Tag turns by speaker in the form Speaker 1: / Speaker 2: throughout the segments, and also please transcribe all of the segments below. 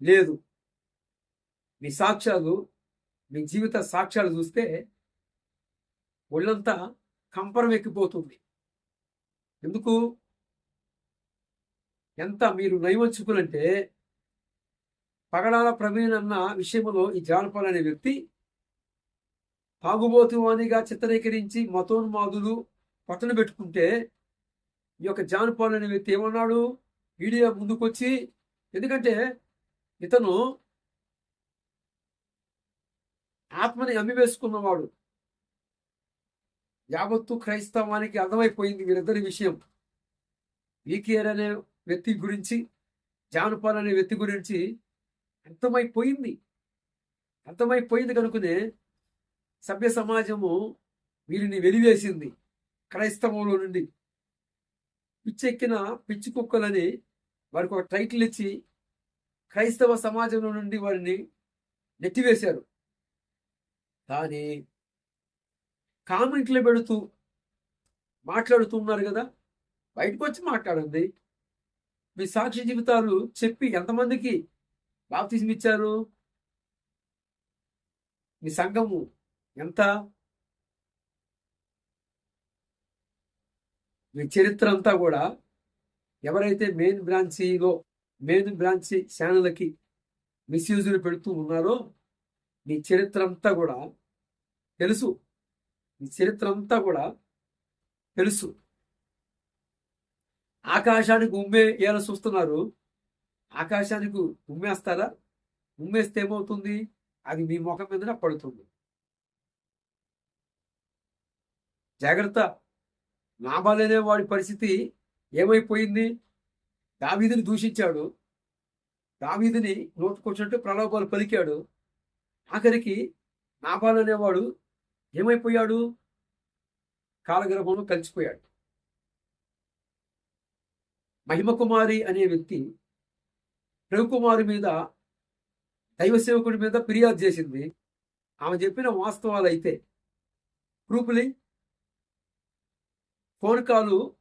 Speaker 1: లేదు. మీ సాక్ష్యాలు మీ జీవిత సాక్ష్యాలు చూస్తే ఒళ్ళంతా కంపరం ఎక్కిపోతుంది. ఎందుకు? ఎంత మీరు నయవంచుకునంటే పగడాల ప్రవీణ్ అన్న విషయంలో ఈ జానపాల్ అనే వ్యక్తి తాగుబోతువానిగా చిత్రీకరించి మతోన్మాదులు పట్టణ పెట్టుకుంటే ఈ యొక్క జానపాల్ అనే వ్యక్తి ఏమన్నాడు? మీడియా ముందుకొచ్చి ఎందుకంటే ఇతను ఆత్మని అమ్మివేసుకున్నవాడు. యావత్తు క్రైస్తవానికి అర్థమైపోయింది వీరిద్దరి విషయం. ఈకేర్ అనే వ్యక్తి గురించి జానపాల్ అనే వ్యక్తి గురించి అర్థమైపోయింది. అర్థమైపోయింది కనుకనే సభ్య సమాజము వీరిని వెలివేసింది క్రైస్తవంలో నుండి. పిచ్చెక్కిన పిచ్చి కుక్కలని వారికి ఒక టైటిల్ ఇచ్చి క్రైస్తవ సమాజంలో నుండి వారిని నెట్టివేశారు. కానీ కామెంట్లు పెడుతూ మాట్లాడుతున్నారు కదా? బయటకు వచ్చి మాట్లాడండి. మీ సాక్షి జీవితాలు చెప్పి ఎంతమందికి బాప్తిజం ఇచ్చారు? మీ సంఘము ఎంత? మీ చరిత్ర అంతా కూడా ఎవరైతే మెయిన్ బ్రాంచీలో మెయిన్ బ్రాంచ్ ఛానళ్ళకి మిస్యూజులు పెడుతూ ఉన్నారో నీ చరిత్ర అంతా కూడా తెలుసు. నీ చరిత్ర అంతా కూడా తెలుసు. ఆకాశానికి ఉమ్మే ఎలా చూస్తున్నారు. ఆకాశానికి ఉమ్మేస్తారా? ఉమ్మేస్తే ఏమవుతుంది? అది మీ ముఖం మీద పడుతుంది. జాగ్రత్త. నాబాలనే వాడి పరిస్థితి ఏమైపోయింది? దావీదిని దూషించాడు. దావీదిని నోటుకొచ్చినట్టు ప్రలోభాలు పలికాడు. ఆఖరికి నాబాల్ అనేవాడు ఏమైపోయాడు? కాలగర్భంలో కలిసిపోయాడు. మహిమకుమారి అనే వ్యక్తి రవికుమారి మీద దైవ సేవకుడి మీద ఫిర్యాదు చేసింది. ఆమె చెప్పిన వాస్తవాలు అయితే ప్రూఫ్లీ ఫోన్ కాలు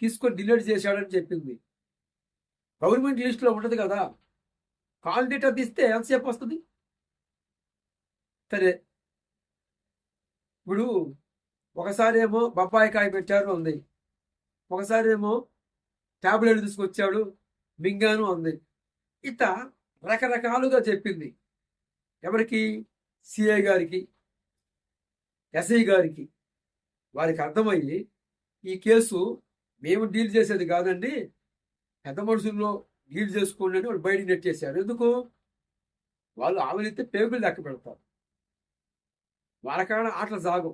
Speaker 1: తీసుకొని డిలీట్ చేశాడని చెప్పింది. గవర్నమెంట్ లిస్టులో ఉండదు కదా. కాల్ డేటా తీస్తే ఎంతసేపు వస్తుంది? సరే. ఇప్పుడు ఒకసారి ఏమో బొప్పాయి కాయ పెట్టారు ఉంది ఒకసారి ఏమో ట్యాబ్లెట్ తీసుకొచ్చాడు. మింగాను ఉంది ఇత రకరకాలుగా చెప్పింది. ఎవరికి? సిఐ గారికి ఎస్ఐ గారికి. వారికి అర్థమయ్యి ఈ కేసు మేము డీల్ చేసేది కాదండి. పెద్ద మనుషుల్లో డీల్ చేసుకోండి అని వాళ్ళు బయట నెట్టేశారు. ఎందుకు? వాళ్ళు ఆమెనైతే పేగులు లెక్క పెడతారు. వాళ్ళకాడ ఆటలు సాగు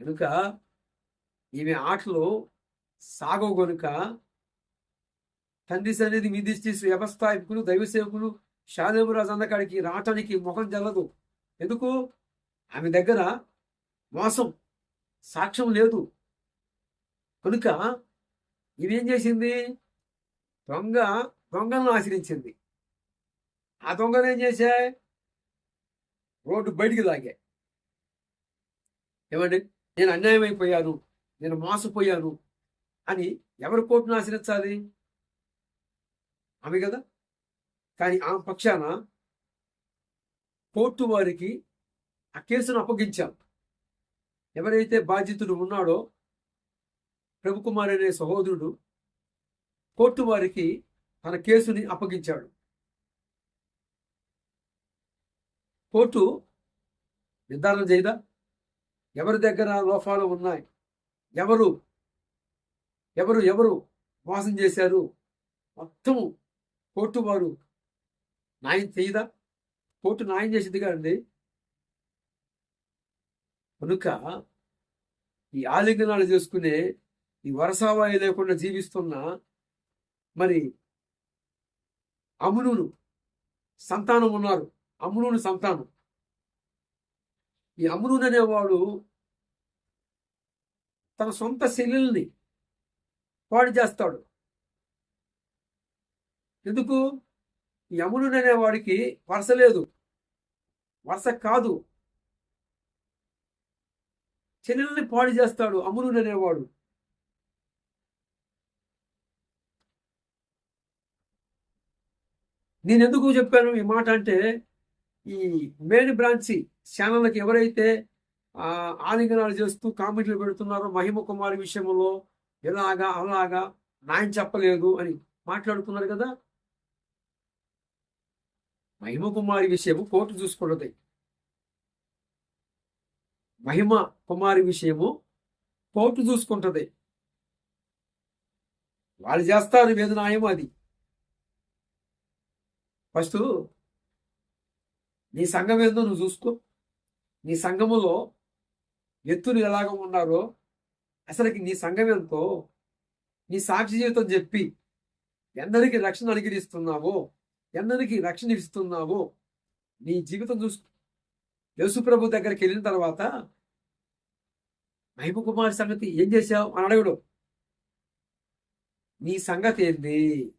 Speaker 1: కనుక ఈమె ఆటలు సాగవు కనుక తండ్రి సన్నిధి మిదిష్టి వ్యవస్థాయకులు దైవ సేవకులు షాదేమురాజు అందకాడికి రావటానికి ముఖం జల్లదు. ఎందుకు? ఆమె దగ్గర మోసం సాక్ష్యం లేదు. కనుక ఇదేం చేసింది? దొంగ దొంగలను ఆశ్రయించింది. ఆ దొంగలు ఏం చేశాయి? రోడ్డు బయటికి లాగా ఏమండి? నేను అన్యాయం అయిపోయాను. నేను మోసపోయాను అని ఎవరు కోర్టును ఆశ్రయించాలి? ఆమె కదా. కానీ ఆ పక్షాన కోర్టు వారికి ఆ కేసును అప్పగించాం. ఎవరైతే బాధితుడు ఉన్నాడో ప్రభుకుమార్ అనే సహోదరుడు కోర్టు వారికి తన కేసుని అప్పగించాడు. కోర్టు నిర్ధారణ చేయదా? ఎవరి దగ్గర లోపాలు ఉన్నాయి? ఎవరు ఎవరు ఎవరు మోసం చేశారు? మొత్తం కోర్టు వారు న్యాయం చేయదా? కోర్టు న్యాయం చేసింది కదండి. కనుక ఈ ఆలింగనాలు చేసుకునే ఈ వరసావాయి లేకుండా జీవిస్తున్న మరి అమునును సంతానం ఉన్నారు. అమునుని సంతానం. ఈ అమునుని అనేవాడు తన సొంత శల్యుల్ని పాడు చేస్తాడు. ఎందుకు? ఈ అమునుని అనేవాడికి వరుస లేదు. వరుస కాదు. చెల్లెల్ని పాడు చేస్తాడు అమునుడు అనేవాడు. నేను ఎందుకు చెప్పాను? ఈ మాట అంటే ఈ మెయిన్ బ్రాంచి ఛానళ్ళకి ఎవరైతే ఆలింగనాలు చేస్తూ కామెంట్లు పెడుతున్నారో మహిమ కుమారి విషయంలో ఇలాగా అలాగా నాయన చెప్పలేదు అని మాట్లాడుతున్నారు కదా? మహిమ కుమారి విషయము కోర్టు చూసుకున్నది. మహిమ కుమారి విషయము కోర్టు చూసుకుంటది. వాళ్ళు చేస్తారు వేదనాయం అది. ఫస్ట్ నీ సంఘం ఏందో నువ్వు చూసుకో. నీ సంఘములో ఎత్తులు ఎలాగ ఉన్నారో అసలుకి నీ సంఘం ఎంతో నీ సాక్షి జీవితం చెప్పి ఎందరికి రక్షణ అనుగ్రహిస్తున్నావో ఎందరికి రక్షణ ఇస్తున్నావో నీ జీవితం చూసుకో. యేసు ప్రభు దగ్గరికి వెళ్ళిన తర్వాత మహిమ కుమారి సంగతి ఏం చేశావు? అని అడగడు. నీ సంగతి ఏంది?